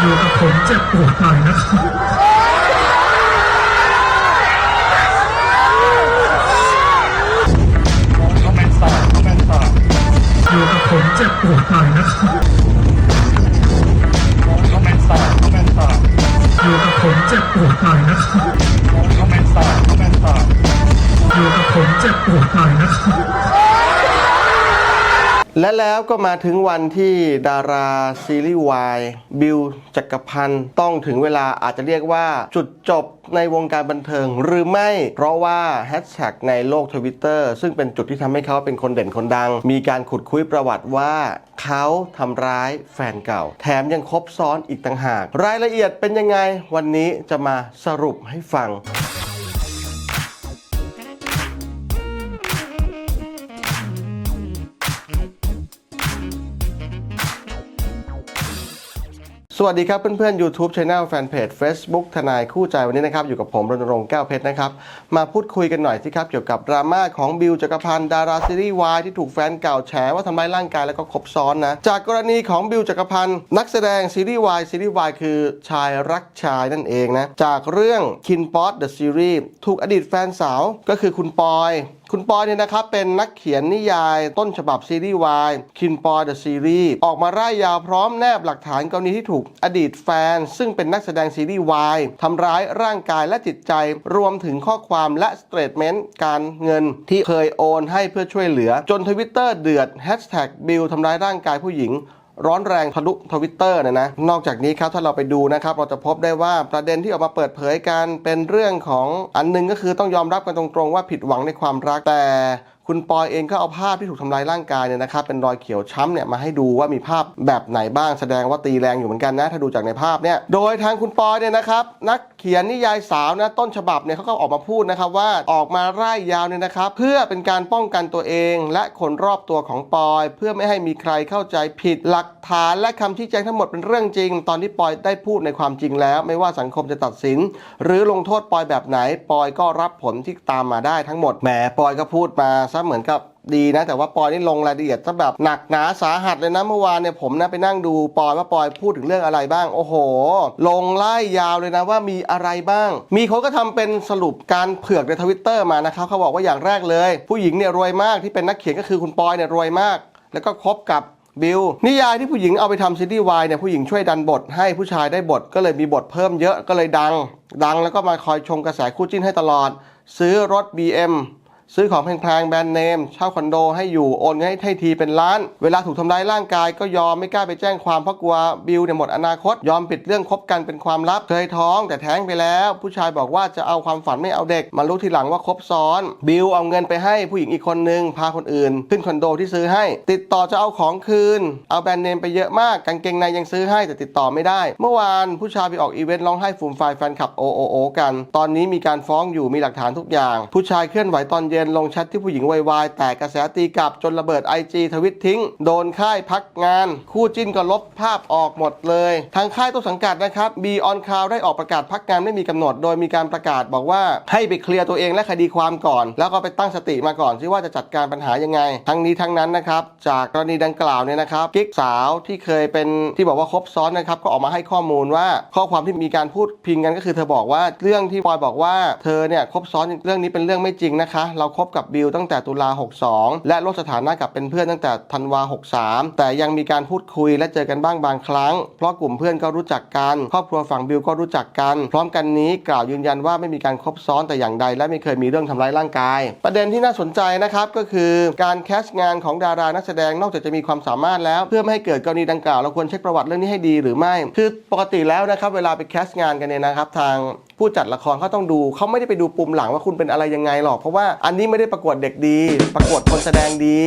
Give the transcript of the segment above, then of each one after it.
อยู่กับผมเจ็บปวดหน่อยนะครับอมเมนต่อคอมเมนต่ออยู่กับผมเจ็บปวดหน่อยนะครับอมเมนต่อคอมเมนต่ออยู่กับผมเจ็บปวดหน่อยนะครับคอมเมนต่อคอมเมนต่ออยู่กับผมเจ็บปวดหน่อยนะครับ และแล้วก็มาถึงวันที่ดาราซีรีส์วายบิลจักรพันธ์ต้องถึงเวลาอาจจะเรียกว่าจุดจบในวงการบันเทิงหรือไม่ เพราะว่าแฮชแท็กในโลกทวิตเตอร์ซึ่งเป็นจุดที่ทำให้เขาเป็นคนเด่นคนดัง มีการขุดคุยประวัติว่าเขาทำร้ายแฟนเก่า แถมยังคบซ้อนอีกต่างหาก รายละเอียดเป็นยังไงวันนี้จะมาสรุปให้ฟัง สวัสดีครับเพื่อนๆ YouTube Channel Fanpage Facebook ทนายคู่ใจวันนี้นะครับ อยู่กับผมรณรงค์แก้วเพชรนะครับ มาพูดคุยกันหน่อยสิครับ เกี่ยวกับดราม่าของบิวจักรพันธ์ดาราซีรีส์วายที่ถูกแฟนเก่าแฉว่าทำร้ายร่างกายแล้วก็คบซ้อนนะ จากกรณีของบิวจักรพันธ์นักแสดงซีรีส์วายซีรีส์วายคือชายรักชายนั่นเองนะ จากเรื่อง Kin p o t The Series ถูกอดีตแฟนสาวก็คือคุณปอย คุณปอยเนี่ยนะครับเป็นนักเขียนนิยายต้นฉบับซีรีส์วายคินปอยเดอะซีรีส์ออกมาร่ายยาวพร้อมแนบหลักฐานกรณีที่ถูกอดีตแฟน ซึ่งเป็นนักแสดงซีรีส์วายทำร้ายร่างกายและจิตใจ รวมถึงข้อความและสเตทเมนต์การเงินที่เคยโอนให้เพื่อช่วยเหลือ จนทวิตเตอร์เดือดแฮชแท็กบิลทำร้ายร่างกายผู้หญิง ร้อนแรงทะลุทวิตเตอร์นะนะ นอกจากนี้ครับถ้าเราไปดูนะครับ เราจะพบได้ว่าประเด็นที่ออกมาเปิดเผยกันเป็นเรื่องของอันหนึงก็คือต้องยอมรับกันตรงๆว่าผิดหวังในความรักแต่ คุณปอยเองก็เอาภาพที่ถูกทำลายร่างกายเนี่ยนะครับเป็นรอยเขียวช้ำเนี่ยมาให้ดูว่ามีภาพแบบไหนบ้างแสดงว่าตีแรงอยู่เหมือนกันนะถ้าดูจากในภาพเนี่ยโดยทางคุณปอยเนี่ยนะครับนักเขียนนิยายสาวนะต้นฉบับเนี่ยเขาก็ออกมาพูดนะครับว่าออกมาร่ายยาวเนี่ยนะครับ เพื่อเป็นการป้องกันตัวเอง และคนรอบตัวของปอย เพื่อไม่ให้มีใครเข้าใจผิดหลักฐานและคำชี้แจงทั้งหมดเป็นเรื่องจริง ตอนที่ปอยได้พูดในความจริงแล้ว ไม่ว่าสังคมจะตัดสิน หรือลงโทษปอยแบบไหน ปอยก็รับผลที่ตามมาได้ทั้งหมดแหมปอยก็พูดมาซะเหมือนกับดีนะ แต่ว่าปอยนี่ลงรายละเอียดซะแบบหนักหนาสาหัสเลยนะเมื่อวานเนี่ยผมนะไปนั่งดูปอยว่าปอยพูดถึงเรื่องอะไรบ้าง โอ้โห ลงไล่ยาวเลยนะว่ามีอะไรบ้าง มีคนก็ทำเป็นสรุปการเผือกในทวิตเตอร์มานะครับเขาบอกว่าอย่างแรกเลย ผู้หญิงเนี่ยรวยมากที่เป็นนักเขียนก็คือคุณปอยเนี่ยรวยมาก แล้วก็คบกับบิลนิยายที่ผู้หญิงเอาไปทำซีรีส์วายเนี่ยผู้หญิงช่วยดันบท ให้ผู้ชายได้บทก็เลยมีบทเพิ่มเยอะก็เลยดัง ดังแล้วก็มาคอยชงกระแสคู่จิ้นให้ตลอด ซื้อรถ BM ซื้อของแพงๆแบรนด์เนมเช่าคอนโดให้อยู่โอนเงินให้ทีเป็นล้าน เวลาถูกทำร้ายร่างกายก็ยอมไม่กล้าไปแจ้งความเพราะกลัวบิลเนี่ยหมดอนาคต ยอมปิดเรื่องคบกันเป็นความลับเคยท้องแต่แท้งไปแล้ว ผู้ชายบอกว่าจะเอาความฝันไม่เอาเด็ก มารู้ทีหลังว่าคบซ้อน บิลเอาเงินไปให้ผู้หญิงอีกคนนึงพาคนอื่น ขึ้นคอนโดที่ซื้อให้ ติดต่อจะเอาของคืน เอาแบรนด์เนมไปเยอะมากกางเกงในยังซื้อให้แต่ติดต่อไม่ได้ เมื่อวานผู้ชายไปออกอีเวนต์ร้องไห้ฟูมไฟายแฟนคลับโอโอโอกัน ตอนนี้มีการฟ้องอยู่มีหลักฐานทุกอย่าง ผู้ชายเคลื่อนไหวตอนเย็นลงแชทที่ผู้หญิงวายวายแต่กระแสตีกลับจนระเบิด IG ทวิตทิ้ง โดนค่ายพักงาน คู่จิ้นก็ลบภาพออกหมดเลย ทางค่ายต้นสังกัดนะครับบีออนคาวได้ออกประกาศพักงานไม่มีกำหนด โดยมีการประกาศบอกว่าให้ไปเคลียร์ตัวเองและคดีความก่อน แล้วก็ไปตั้งสติมาก่อนซิว่าจะจัดการปัญหายังไง ทั้งนี้ทั้งนั้นนะครับจากกรณีดังกล่าวเนี่ยนะครับกิ๊กสาวที่เคยเป็นที่บอกว่าคบซ้อนนะครับก็ออกมาให้ข้อมูลว่าข้อความที่มีการพูดพิงกันก็คือเธอบอกว่าเรื่องที่ปอยบอกว่าเธอเนี่ยคบซ้อนเรื่องนี้เป็นเรื่องไม่จริงนะคะเราคบกับบิลตั้งแต่ตุลา 62 และลดสถานะกับเป็นเพื่อนตั้งแต่ธันวา 63 แต่ยังมีการพูดคุยและเจอกันบ้างบางครั้ง เพราะกลุ่มเพื่อนก็รู้จักกัน ครอบครัวฝั่งบิลก็รู้จักกัน พร้อมกันนี้กล่าวยืนยันว่าไม่มีการคบซ้อนแต่อย่างใด และไม่เคยมีเรื่องทำร้ายร่างกาย ประเด็นที่น่าสนใจนะครับก็คือการแคสต์งานของดารานักแสดงนอกจากจะมีความสามารถแล้วเพื่อไม่ให้เกิดกรณีดังกล่าวเราควรเช็คประวัติเรื่องนี้ให้ดีหรือไม่ คือปกติแล้วนะครับเวลาไปแคสต์งานกันเนี่ยนะครับทาง ผู้จัดละครเขาต้องดูเขาไม่ได้ไปดูปุ่มหลังว่าคุณเป็นอะไรยังไงหรอกเพราะว่าอันนี้ไม่ได้ประกวดเด็กดี ประกวดคนแสดงดี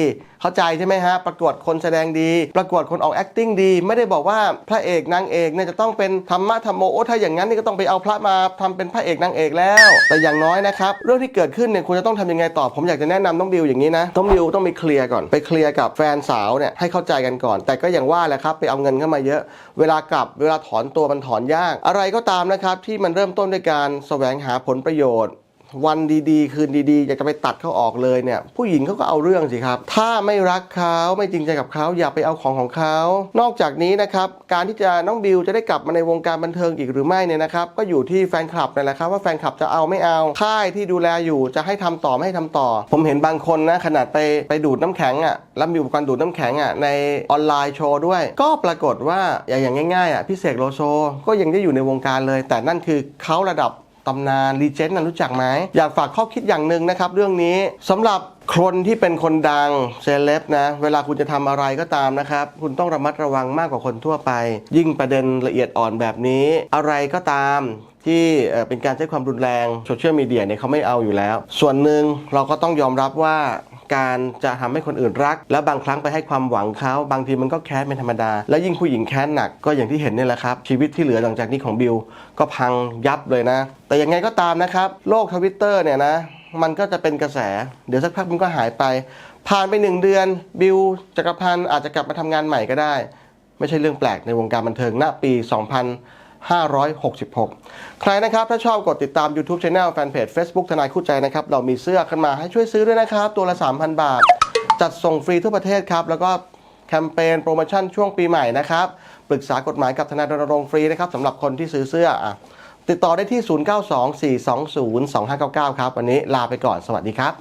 เข้าใจใช่ไหมฮะประกวดคนแสดงดี ประกวดคนออก acting ดี ไม่ได้บอกว่าพระเอกนางเอกเนี่ยจะต้องเป็นธรรมะธรรมโอ้ถ้าอย่างนั้นนี่ก็ต้องไปเอาพระมาทำเป็นพระเอกนางเอกแล้ว แต่อย่างน้อยนะครับเรื่องที่เกิดขึ้นเนี่ยคุณจะต้องทำยังไงต่อผมอยากจะแนะนำน้องบิวอย่างนี้นะน้องบิวต้องไปเคลียร์ก่อนไปเคลียร์กับแฟนสาวเนี่ยให้เข้าใจกันก่อน แต่ก็อย่างว่าแหละครับไปเอาเงินเข้ามาเยอะ เวลากลับเวลาถอนตัวมันถอนยาก อะไรก็ตามนะครับที่มันเริ่มต้นด้วยการแสวงหาผลประโยชน์ วันดีๆ คืนดีๆ อยากจะไปตัดเขาออกเลยเนี่ย ผู้หญิงเขาก็เอาเรื่องสิครับ ถ้าไม่รักเขาไม่จริงใจกับเขาอย่าไปเอาของของเขา นอกจากนี้นะครับ การที่จะน้องบิวจะได้กลับมาในวงการบันเทิงอีกหรือไม่เนี่ยนะครับ ก็อยู่ที่แฟนคลับนั่นแหละครับว่าแฟนคลับจะเอาไม่เอา ค่ายที่ดูแลอยู่จะให้ทำต่อไม่ให้ทำต่อ ผมเห็นบางคนนะขนาดไปไปดูดน้ำแข็งอะแล้วมีอุปกรณ์ดูดน้ำแข็งอะในออนไลน์โชว์ด้วย ก็ปรากฏว่าอย่างง่ายๆอะพี่เสกโลโซก็ยังได้อยู่ในวงการเลย แต่นั่นคือเขาระดับ ตำนานรีเจนต์นะรู้จักไหมอยากฝากข้อคิดอย่างหนึ่งนะครับ เรื่องนี้สำหรับคนที่เป็นคนดังเซเลบนะ เวลาคุณจะทำอะไรก็ตามนะครับ คุณต้องระมัดระวังมากกว่าคนทั่วไป ยิ่งประเด็นละเอียดอ่อนแบบนี้ อะไรก็ตามที่เอ่อเป็นการใช้ความรุนแรงโซเชียลมีเดียเนี่ยเขาไม่เอาอยู่แล้ว ส่วนหนึ่งเราก็ต้องยอมรับว่า การจะทำให้คนอื่นรัก แล้วบางครั้งไปให้ความหวังเขาบางทีมันก็แค้นเป็นธรรมดา และยิ่งผู้หญิงแค้นหนักก็อย่างที่เห็นนี่แหละครับ ชีวิตที่เหลือหลังจากนี้ของบิวก็พังยับเลยนะ แต่ยังไงก็ตามนะครับ โลกทวิตเตอร์เนี่ยนะมันก็จะเป็นกระแส เดี๋ยวสักพักมันก็หายไป ผ่านไปหนึ่งเดือนบิวจักรพันธ์อาจจะกลับมาทำงานใหม่ก็ได้ ไม่ใช่เรื่องแปลกในวงการบันเทิงณปี 2566 ใครนะครับ ถ้าชอบกดติดตาม YouTube Channel แฟนเพจ Facebook ทนายคู่ใจนะครับ เรามีเสื้อขึ้นมาให้ช่วยซื้อด้วยนะครับ ตัวละ 3,000 บาท จัดส่งฟรีทั่วประเทศครับ แล้วก็แคมเปญโปรโมชั่นช่วงปีใหม่นะครับ ปรึกษากฎหมายกับทนายรณรงค์ฟรีนะครับสำหรับคนที่ซื้อเสื้ออะติดต่อได้ที่ 0924202599 ครับ วันนี้ลาไปก่อน สวัสดีครับ